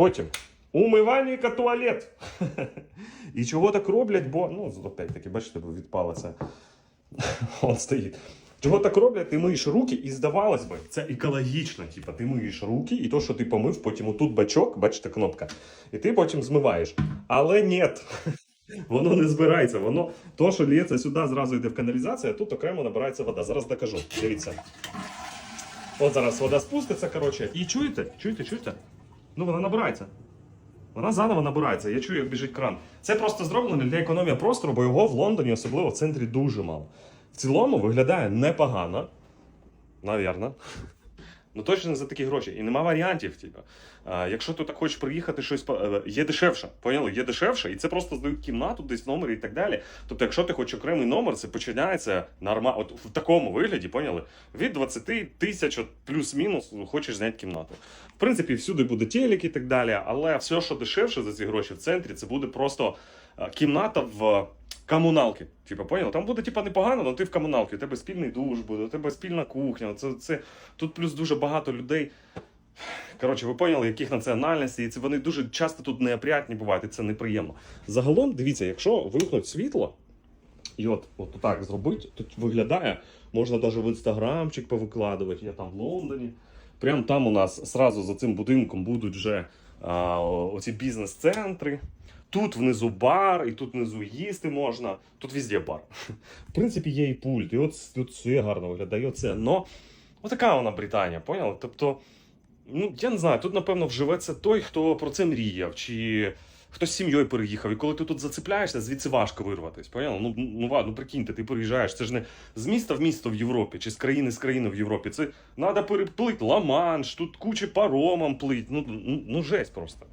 Потім. Умивальника туалет. І чого так роблять, бо, ну, опять-таки, бачите, відпала це. Он стоїть. Чого так роблять? Ти миєш руки, і здавалось би, це екологічно. Типа, ти миєш руки, і то, що ти помив, потім отут бачок, бачите, кнопка, і ти потім змиваєш. Але ні. Воно не збирається. Воно то, що лється сюди, зразу йде в каналізацію, а тут окремо набирається вода. Зараз докажу. Дивіться. От зараз вода спуститься, коротше. І чуєте? Чуєте, чуєте? Ну вона набирається. Вона заново набирається. Я чую, як біжить кран. Це просто зроблено для економії простору, бо його в Лондоні, особливо в центрі, дуже мало. В цілому виглядає непогано. Навірно. Ну точно за такі гроші. І нема варіантів. Типу. А, якщо ти так хочеш приїхати, щось е, є дешевше. Поняли? Є дешевше, і це просто здають кімнату, десь номер і так далі. Тобто, якщо ти хочеш окремий номер, це починається норма... от в такому вигляді, поняли? Від 20 тисяч плюс-мінус хочеш зняти кімнату. В принципі, всюди буде телек і так далі, але все, що дешевше за ці гроші в центрі, це буде просто е, кімната в комуналки. Типа, поняли? Там буде типа непогано, але ти в комуналці. У тебе спільний душ буде, у тебе спільна кухня. Це, це... Тут плюс дуже багато людей. Коротше, ви поняли, яких національностей, і це вони дуже часто тут неопрятні бувають, і це неприємно. Загалом, дивіться, якщо вимкнуть світло, і от, от так зробити, тут виглядає, можна навіть в інстаграмчик повикладувати, я там в Лондоні. Прямо там у нас сразу за цим будинком будуть вже а, оці бізнес-центри. Тут внизу бар, і тут внизу їсти можна. Тут везде бар. В принципі, є і пульт, і от тут все гарно виглядає. Оце. Но отака вона Британія, поняли? Тобто, ну я не знаю, тут напевно вживеться той, хто про це мріяв, чи хтось з сім'єю переїхав. І коли ти тут зацепляєшся, звідси важко вирватися. Поняли? Ну, ну ладно, прикиньте, ти переїжджаєш. Це ж не з міста в місто в Європі, чи з країни з країни в Європі. Це треба переплити Ла-Манш, тут куча паромом плить. Ну, ну, ну жесть просто.